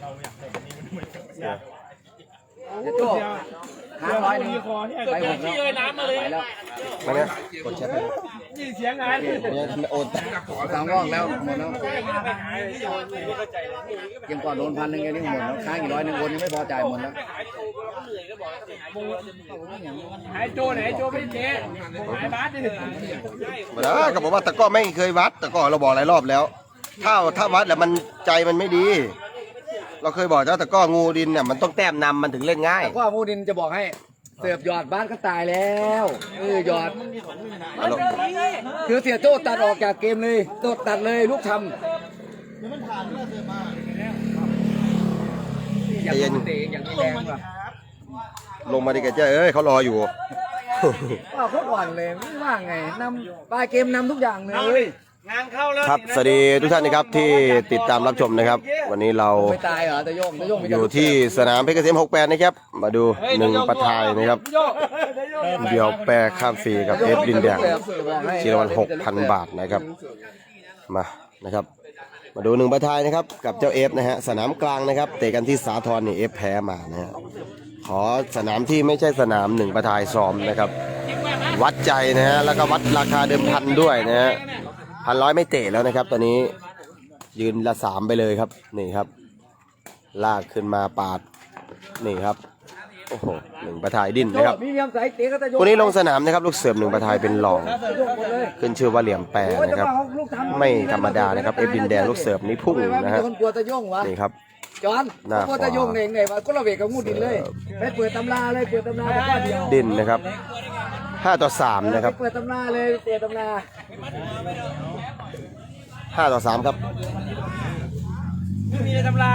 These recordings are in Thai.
เดี๋ยวโจ้ห้าร้อยหนึงไปหมดแล้วไปแล้วมาเนี่ยกดแชทไปเนี่ยโอนสามรอบแล้วหมดแล้วยังก่อนโดนพันหนึ่งไงนี่หมดแล้วค้างอีกร้อยหนึ่งโอนยังไม่พอจ่ายหมดแล้วหายโจไหนโจไม่เจ๊หายบาสดิมาแล้วก็บอกว่าตะกร้อไม่เคยวัดตะกร้อเราบอกหลายรอบแล้ว ถ้าถ้าวัดแล้วมันใจมันไม่ดี เราเคยบอกแล้วตะกร้องูดินเนี่ยมันต้องแต้มนำมันถึงเล่นง่าย แต่ว่ามูดินจะบอกให้ เสิร์ฟหยอดบ้านก็ตายแล้วเออหยอดเอาลงคือเสียโจ้ตัดออกจากเกมเลยโจ้ตัดเลยลูกทำอยากเตะอย่างนี้แรงว่ะลงมาดิแกเจ้าเอ้ยเขารออยู่ว้าวเขาก่อนเลยไม่ว่าไงนำปลายเกมนำทุกอย่างเลย งานเข้าแล้วครับสวัสดีทุกท่านนะครับที่ติดตามรับชมนะครับ วันนี้เราไม่ตายเหรอตะโยงตะโยงมีอยู่ที่สนามเพชรเกษม68 นะครับ มาดูหนึ่งประทายนะครับ เดี่ยวแปรข้ามฟรีกับเอฟดินแดงชีรวัน6,000 บาทนะครับ มานะครับ มาดูหนึ่งประทายนะครับกับเจ้าเอฟนะฮะสนามกลางนะครับเตะกันที่สาทรนี่เอฟแพ้มานะฮะขอสนามที่ไม่ใช่สนามหนึ่งประทายซ้อมนะครับ วัดใจนะฮะแล้วก็วัดราคาเดิมพันด้วยนะฮะ พันร้อยไม่เตะแล้วนะครับ ตอนนี้ยืนละสามไปเลยครับ นี่ครับ ลากขึ้นมาปาด นี่ครับ โอ้โหหนึ่งประทายดิ้นโจ้นะครับ มีเมียมใส่เตะก็ตะโยงคนนี้ลงสนามนะครับ ลูกเสือมหนึ่งประทายเป็นรองตะโยงหมดเลยขึ้นชื่อว่าเหลี่ยมแปรโอ้ยนะครับจะมาเอาลูกทำไม่ธรรมดานะครับ เอฟดินแดงลูกเสือมนี่พุ่งทำไมวนะฮะมีคนกลัวตะโยงวะ นี่ครับ จอนหน้ากลัวตะโยงเองไงวะก็ระเวกกับงูดินเลย ไปเปิดตำราเลย เปิดตำราแต่ก็เดียวดิ้นนะครับ5ต่อ3นะครับ ไปเปิดตำราเลย เปิดตำรา 5ต่อ3ครับมีในตำรา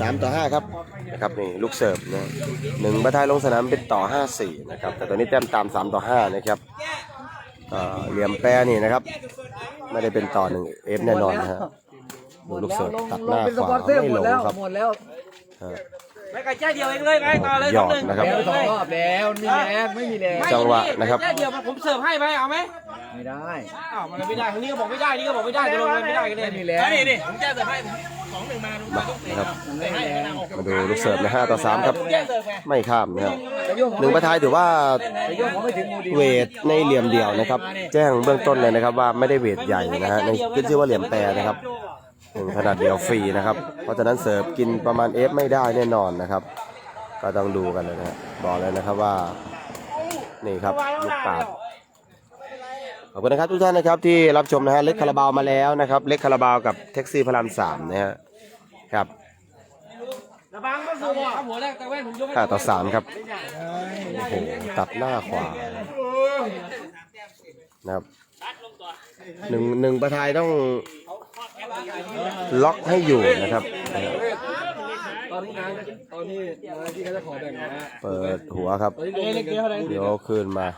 3ต่อ5ครับนะครับนี่ลูกเสิร์ฟนะหนึ่งประทายลงสนามเป็นต่อ5-4นะครับแต่ตอนนี้แต้มตาม3ต่อ5นะครับเอ่อเหลี่ยมแปรนี่นะครับ ไม่ได้เป็นต่อหนึ่งเอฟแน่นอนนะฮะดูลูกเสิร์ฟตัดหน้าเป็นขสวาปอนเซอร์ไม่หมลดงแล้วครับหมดแล้วฮะไม่ไก่แจ้เดียวเองเลยไปต่อเลยหยอดสงหงนะครับแล้วสองรอบแล้วมันมีแรงไม่มีแรงจังหวะนะครับแจ้เดียวผมเสิร์ฟให้ไหมเอาไหม ไม่ได้อ้าวมันไม่ได้คนนี้ก็บอกไม่ได้ นี่ก็บอกไม่ได้จะลงเลยไม่ได้กันเลยไม่มีแรงนี่นี่ผมแจ้เสิร์ฟให้สองหนึ่งมาดูมานะครับมันไม่มีแรงมาดูลูกเสิร์ฟนะ5ต่อ3ครับแจ้เสิร์ฟไงไม่ข้ามนะครับตะโยงหนึ่งประทายถือว่าตะโยงเขาไม่ถึงงูดินเวทในเหลี่ยมเดี่ยวนะครับ แจ้งเบื้องต้นเลยนะครับว่าไม่ได้เวทใหญ่นะฮะในขึ้นชื่อว่าเหลี่ยมแปรนะครับหนึ่งขนาดเดียวฟรีนะครับ เพราะฉะนั้นเสิร์ฟกินประมาณเอฟไม่ได้แน่นอนนะครับ ก็ต้องดูกันเลยนะฮะบอกเลยนะครับว่า นี่ครับลูกปาดข อบคุณนะครับทุกท่านนะครับที่รับชมนะฮะเล็กคาราบาวมาแล้วนะครับ เล็กคาราบาวกับแท็กซี่พระรามสามนะฮะครับระบังก็สูบอะหัวแรกแต่แว่นผมยกให้ห้าต่อสามครับโอ้โหตัดหน้าขวานะครับหนึ่งหนึ่งประทายต้องล็อกให้อยู่นะครับ ตอนนี้นะตอนนี้ที่เขาจะขอแบ่งนะเปิดหัวครับเล็กเดียวเท่าไหร่เดี๋ยวคืนมา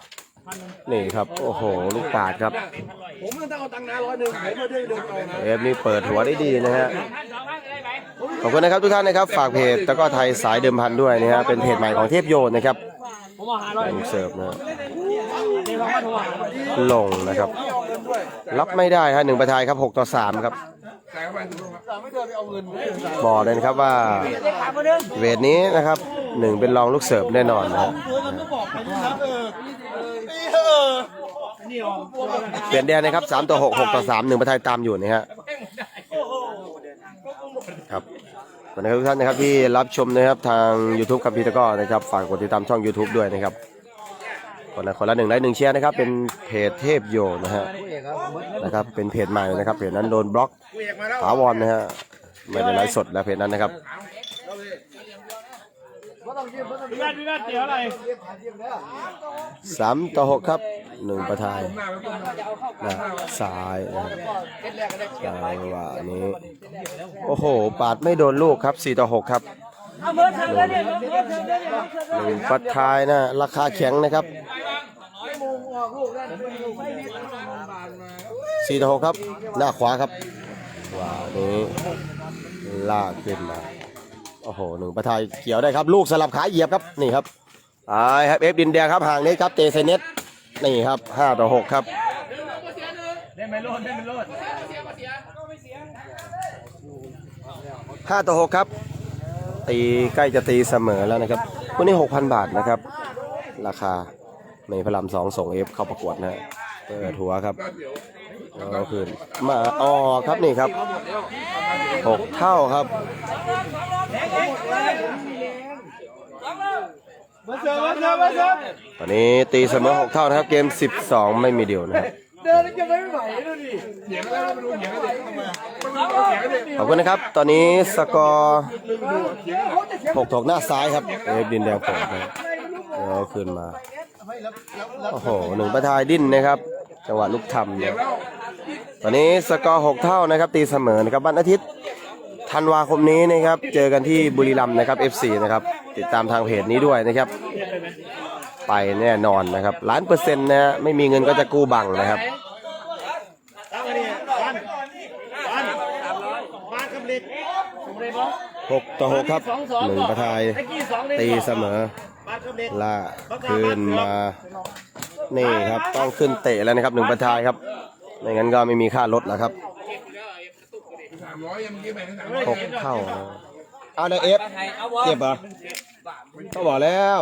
นี่ครับ โอ้โห ลูกปาดครับผมมันต้องเอาตังค์นาร้อยหนึ่งผมมาเดินเดินเอานะเอฟนี่เปิดหัวได้ดีนะฮะขอบคุณนะครับทุกท่านนะครับ ฝากเพจตะกร้อไทยสายเดิมพันด้วยนะฮะเป็นเพจใหม่ของเทพโยนนะครับผมเอาหาร้อยลูกเสิร์ฟนะฮะเดี๋ยวเรามาโทรหาลงนะครับ รับไม่ได้ฮะหนึ่งประทายครับหกต่อสามครับบอกเลยนะครับว่าเวทนี้นะครับหนึ่งเป็นรองลูกเสิร์ฟแน่นอนนะ เปลี่ยนแดนนะครับสามต่อหกหกต่อสามหนึ่งประทายตามอยู่นะฮะครับขอบคุณทุกท่านนะครับที่รับชมนะครับทาง YouTube คัมพีตะก้อนะครับฝากกดติดตามช่อง YouTube ด้วยนะครับคนละคนละหนึ่งไลค์หนึ่งแชร์นะครับเป็นเพจเทพโยนะฮะนะครับเป็นเพจใหม่นะครับเพจนั้นโดนบล็อกถาวรนะฮะไม่ได้ไลฟ์สดแล้วเพจนั้นนะครับ พี่แม่พี่แม่เดี๋ยวอะไรสามต่อหกครับหนึ่งประทายนะซ้ายจังหวะนี้ โอ้โห ปาดไม่โดนลูกครับสี่ต่อหกครับหนึ่งประทายนะ ราคาแข็งนะครับสี่ต่อหกครับ หน้าขวาครับว่านี้ลากขึ้นมา โอ้โหหนึ่งประทายเกี่ยวได้ครับ ลูกสลับขาเหยียบครับนี่ครับไอ้ครับเอฟดินแดงครับห่างนี้ครับเตเซเนตนี่ครับห้าต่อหกครับได้ไหมโลดได้ไหมโลดห้าต่อหกครับ ตีใกล้จะตีเสมอแล้วนะครับวันนี้หกพันบาทนะครับ ราคาในพระรามสองส่งเอฟเข้าประกวดนะเปิดหัวครับเอาคืนมาอ๋อครับนี่ครับหกเท่าครับ ตอนนี้ตีเสมอหกเท่านะครับ เกม 12 ไม่มีเดียวนะครับเดินจะไม่ไหวดูดิขอบคุณนะครับ ตอนนี้สกอร์หกถกหน้าซ้ายครับเอฟดินแดงเปิดนะครับเดี๋ยวขึ้นมา โอ้โหหนึ่งประทายดิ้นนะครับ จังหวะลูกทำเนี่ยตอนนี้สกอร์หกเท่านะครับ ตีเสมอนะครับ วันอาทิตย์ ธันวาคมนี้นะครับ เจอกันที่บุรีรัมย์นะครับ FC นะครับ ติดตามทางเพจนี้ด้วยนะครับ ไปแน่นอนนะครับล้านเปอร์เซ็นต์นะฮะไม่มีเงินก็จะกู้บังนะครับหกต่อหกครับหนึ่งประทายตีเสมอล่าคืนมา นี่ครับ ต้องขึ้นเตะแล้วนะครับหนึ่งประทายครับไม่งั้นก็ไม่มีค่ารถแล้วครับ หกเท่านะเอาเดยวเอฟเจ็บเหรอเขาบอกแล้ว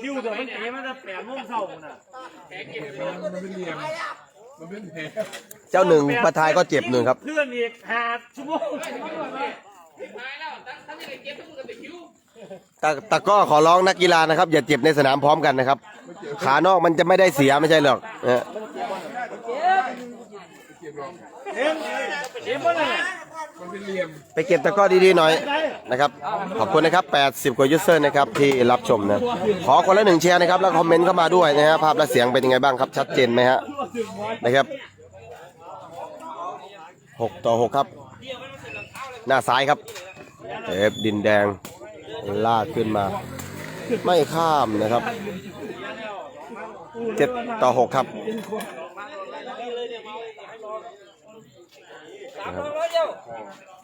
คิวเดี๋ยวมันเตะมันจะแปดโมงเช้าน่ะเจ้าหนึ่งประทายก็เจ็บหนึ่งครับ เพื่อนอีกหาชั่วโมงแต่แต่ก็ขอร้องนักกีฬานะครับ อย่าเจ็บในสนามพร้อมกันนะครับ ขานอกมันจะไม่ได้เสียไม่ใช่หรอกนะฮะเอ็มเอ็มว่าไง ไปเก็บตะกร้อดีๆหน่อยนะครับ ขอบคุณนะครับ 80 กว่ายูเซอร์นะครับที่รับชมนะ ขอคนละหนึ่งแชร์นะครับ แล้วคอมเมนต์เข้ามาด้วยนะฮะภาพและเสียงเป็นยังไงบ้างครับ ชัดเจนไหมฮะนะครับ 6 ต่อ 6 ครับ หน้าซ้ายครับเอฟดินแดงลากขึ้นมา ไม่ข้ามนะครับ 7 ต่อ 6 ครับ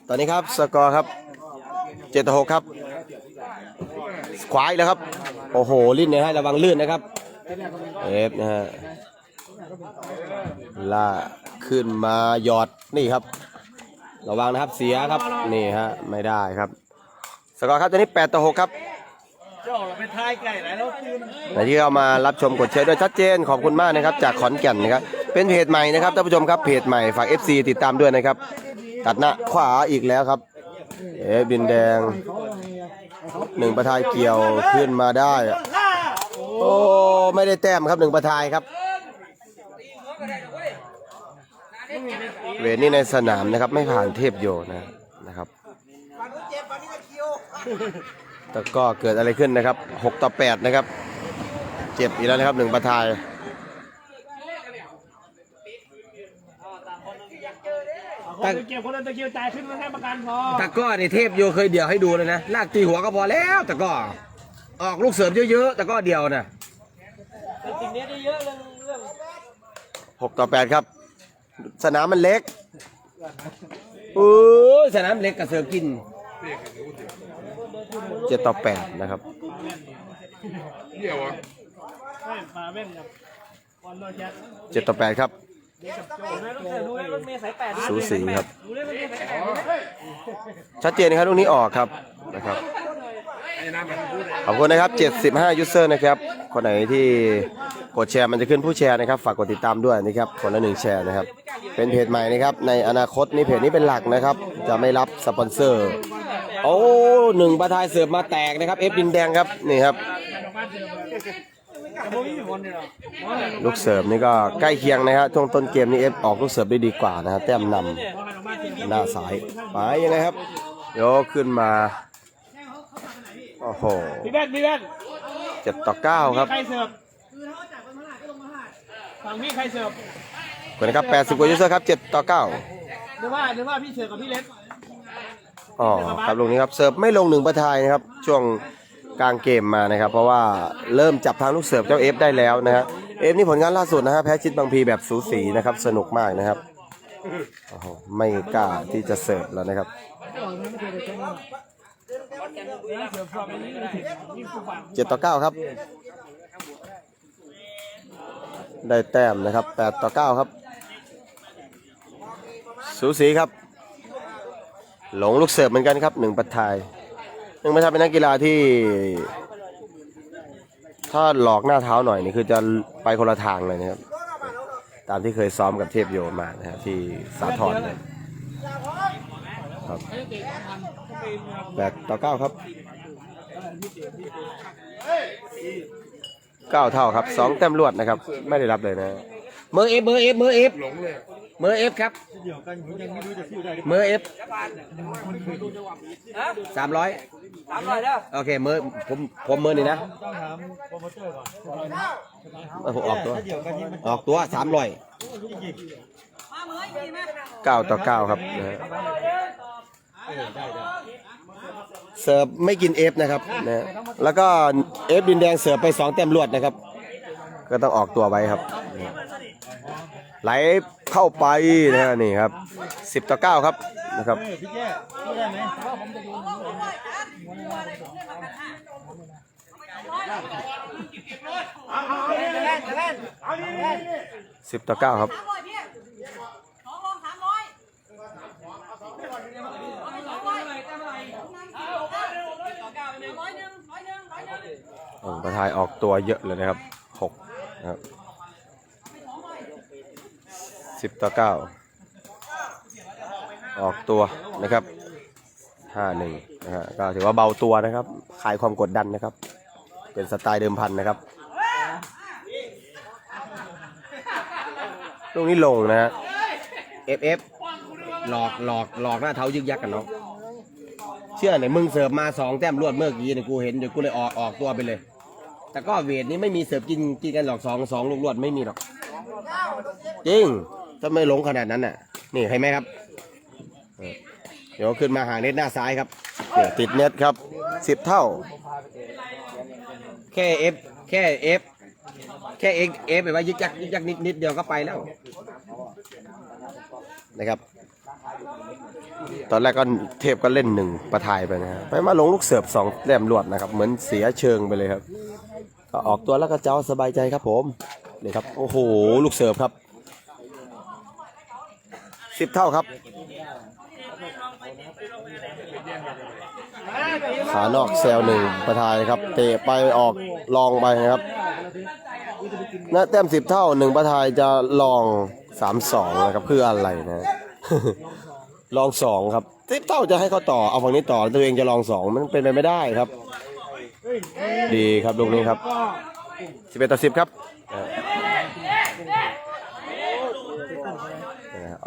ตอนนี้ครับสกอร์ครับเจ็ดต่อหกครับ ขวาอีกแล้วครับ โอ้โหลื่นนะฮะระวังลื่นนะครับเอฟนะฮะล่าขึ้นมาหยอดนี่ครับ ระวังนะครับเสียครับนี่ฮะไม่ได้ครับ สกอร์ครับตอนนี้แปดต่อหกครับเจ้าเราไปทายไก่ไหนแล้วตื่นใครที่เข้ามารับชมกดแชร์ด้วยชัดเจนขอบคุณมากนะครับ จากขอนแก่นนะครับ เป็นเพจใหม่นะครับท่านผู้ชมครับเพจใหม่ฝาก FC ติดตามด้วยนะครับ ตัดหน้าขวาอีกแล้วครับ เอฟดินแดงหนึ่งประทายเกี่ยวขึ้นมาได้อะโอ้ไม่ได้แต้มครับหนึ่งประทายครับ เวทนี่ในสนามนะครับ ไม่ผ่านเทพโยนะนะครับแต่ก็เกิดอะไรขึ้นนะครับ 6 ต่อ 8 นะครับ เจ็บอีกแล้วนะครับหนึ่งประทาย คนตะเกียบคนตะเกียบจ่ายขึ้นมาให้ประกันพอตะก้อนี่เทพโยเคยเดี่ยวให้ดูเลยนะลากตีหัวก็พอแล้วตะก้อออกลูกเสริมเยอะๆตะก้อเดียวนะติดเนี้ยได้เยอะเรื่องเรื่องหกต่อแปดครับ สนามมันเล็กโอ้ยสนามเล็กกับเสือกินเจ็ดต่อแปดนะครับไม่มาเว้นกับบอลโดนแจ็คเจ็ดต่อแปดครับ ดูเลยรถเมย์สายแปดสูสีครับดูเลยรถเมย์สายแปดชัดเจนนะครับลูกนี้ออกครับนะครับขอบคุณนะครับ 75 ยูเซอร์นะครับ คนไหนที่กดแชร์มันจะขึ้นผู้แชร์นะครับ ฝากกดติดตามด้วยนะครับคนละหนึ่งแชร์นะครับ เป็นเพจใหม่นะครับ ในอนาคตนี่เพจนี้เป็นหลักนะครับ จะไม่รับสปอนเซอร์ โอ้หนึ่งประทายเสิร์ฟมาแตกนะครับ เอฟดินแดงครับ นี่ครับ ลูกเสิร์ฟนี่ก็ใกล้เคียงนะครับช่วงต้นเกมนี้เอฟออกลูกเสิร์ฟได้ดีกว่านะฮะแต้มนำหน้าสายไปยังไงครับโยกขึ้นมาโอ้โหพี่แบนพี่แบนเจ็ดต่อเก้าครับใครเสิร์ฟฝั่งพี่ใครเสิร์ฟขอบคุณนะครับ80กว่ายูเซอร์ครับ7ต่อ9นึกว่านึกว่าพี่เสิร์ฟกับพี่เล็กอ๋อครับลูกนี้ครับเสิร์ฟไม่ลงหนึ่งประทายนะครับช่วง กลางเกมมานะครับ เพราะว่าเริ่มจับทางลูกเสิร์ฟเจ้าเอฟได้แล้วนะฮะเอฟนี่ผลงานล่าสุดนะฮะแพ้ชิดบางพีแบบสูสีนะครับสนุกมากนะครับโอ้โหไม่กล้าที่จะเสิร์ฟแล้วนะครับเจ็ดต่อเก้าครับ ได้แต้มนะครับแปดต่อเก้าครับสูสีครับ หลงลูกเสิร์ฟเหมือนกันครับหนึ่งปัทาย หนึ่งปัทายเป็นนักกีฬาที่ ถ้าหลอกหน้าเท้าหน่อยนี่คือจะไปคนละทางเลยนะครับ ตามที่เคยซ้อมกับเทพโยมานะฮะที่สาทรเลยครับแปดต่อเก้าครับเก้าเท่าครับสองแต้มรวดนะครับ ไม่ได้รับเลยนะ เมอร์เอฟเมอร์เอฟเมอร์เอฟเมอร์เอฟครับเมอร์เอฟสามร้อยสามร้อยเด้อโอเคเมอร์ผมผมเมอร์นี่นะต้องถามโปรโมเตอร์ก่อนเออผมออกตัวถ้าเดี๋ยวกันนี้มันออกตัวสามร้อยเก้าต่อเก้าครับนะฮะเสิร์ฟไม่กินเอฟนะครับนะฮะแล้วก็เอฟดินแดงเสิร์ฟไปสองแต้มรวดนะครับ ก็ต้องออกตัวไว้ครับ ไหล เข้าไปนะฮะนี่ครับสิบต่อเก้าครับนะครับเออพี่แย่พูดได้ไหมสิบต่อเก้าครับสามร้อยพี่สองลงสามร้อยร้อยหนึ่งร้อยหนึ่งร้อยหนึ่งอืมประทายออกตัวเยอะเลยนะครับหกนะครับ สิบต่อเก้าออกตัวนะครับห้าหนึ่งนะฮะก็ถือว่าเบาตัวนะครับคลายความกดดันนะครับ เป็นสไตล์เดิมพันนะครับลูกนี้ลงนะฮะเอฟเอฟหลอกหลอกหลอกหน้าเท้ายึกยักกันเนาะเชื่อไหนมึงเสิร์ฟมาสองแต้มรวดเมื่อกี้เนี่ยกูเห็นเดี๋ยวกูเลยออกออกตัวไปเลย แต่ก็เวทนี้ไม่มีเสิร์ฟกินกินกันหรอกสองสองลูกรวดไม่มีหรอก จริง ถ้าไม่ลงขนาดนั้นน่ะ นี่เห็นไหมครับเออเดี๋ยวขึ้นมาหางเน็ตหน้าซ้ายครับเนี่ยติดเน็ตครับสิบเท่า แค่เอฟแค่เอฟแค่เอฟเอฟแบบว่ายึกยักยึกยักนิดนิดเดียวก็ไปแล้วนะครับ ตอนแรกก็เทพก็เล่นหนึ่งประทายไปนะฮะไปมาลงลูกเสิร์ฟสองแต้มรวดนะครับ เหมือนเสียเชิงไปเลยครับ ก็ออกตัวแล้วก็เจ้าสบายใจครับผมนี่ครับ โอ้โห ลูกเสิร์ฟครับ สิบเท่าครับ ขานอกแซลหนึ่งประทายครับ เตะไปออกลองไปนะครับนะแต้มสิบเท่าหนึ่งประทายจะลองสามสองนะครับเพื่ออะไรนะลองสองครับสิบเท่าจะให้เขาต่อเอาฝั่งนี้ต่อตัวเองจะลองสองมันเป็นไปไม่ได้ครับ ดีครับลูกนี้ครับสิบเอ็ดต่อสิบครับ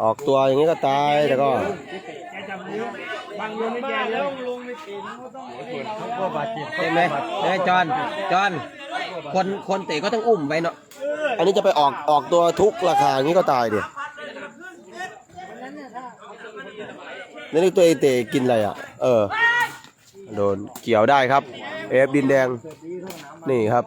ออเออออกตัวอย่างนี้ก็ตายแต่ก็แกจำนิ้วบางลงไม่แกแล้วลงไม่ติดก็ต้องพวกบาดเจ็บเห็นไหมเฮ้ยจอนจอนคนคนเตะก็ต้องอุ้มไว้เนาะอันนี้จะไปออกออกตัวทุกราคาอย่างนี้ก็ตายดินี่ตัวเอเตกินอะไรอะ เออ โดนเกี่ยวได้ครับ เอฟดินแดง นี่ครับ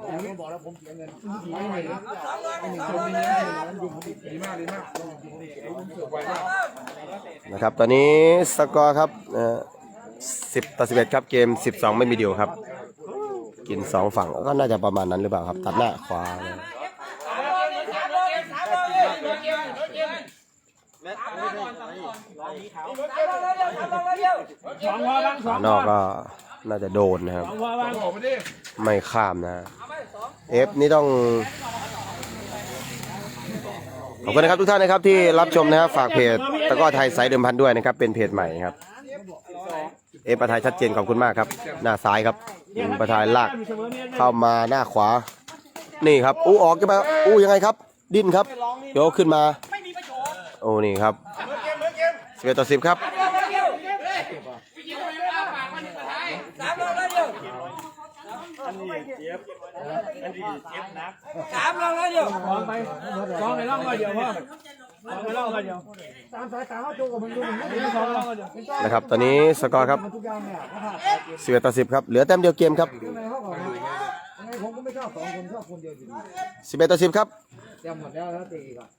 นะครับ ตอนนี้สกอร์ครับสิบต่อสิบเอ็ดครับ เกมสิบสองไม่มีเดียวครับ กินสองฝั่งก็น่าจะประมาณนั้นหรือเปล่าครับ ตัดหน้าขวาเลยสองพอบานอกก็ น่าจะโดนนะครับสองพอบางไม่ข้ามนะเอฟนี่ต้องขอบคุณนะครับทุกท่านนะครับที่รับชมนะครับฝากเพจตะกร้อไทยสายเดิมพันด้วยนะครับ เป็นเพจใหม่ครับ เอฟประทายชัดเจนขอบคุณมากครับ หน้าซ้ายครับอืมประทายลากเสมอเนี่ยเข้ามาหน้าขวา นี่ครับอู้ออกกันมาอู้ยังไงครับ ดิ้นครับเดี๋ยวขึ้นมา โอ้นี่ครับสิบเอ็ดต่อสิบครับ สามลงแล้วเดียวสองไปสองไปล่องก็เดียวพ่อสองไปล่องก็เดียวสามสายสามเขาโจกับมันดูมันสองล่องก็เดียวนะครับ ตอนนี้สกอร์ครับสิบเอ็ดต่อสิบครับ เหลือแต้มเดียวเกมครับผมก็ไม่ชอบสองคนชอบคนเดียวอยู่ดีสิบเอ็ดต่อสิบครับเตรียมหมดแล้วแล้วตีก่อน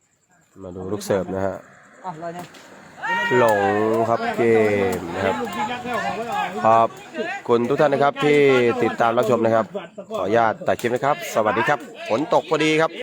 มาดูลูกเสิร์ฟนะฮะอะอะไรเนี่ย หลงครับเกมนะครับลูกยิงยักษ์แล้วของไว้ก่อนขอบคุณทุกท่านนะครับที่ติดตามรับชมนะครับ ขออนุญาตตัดคลิปนะครับ สวัสดีครับ ฝนตกพอดีครับ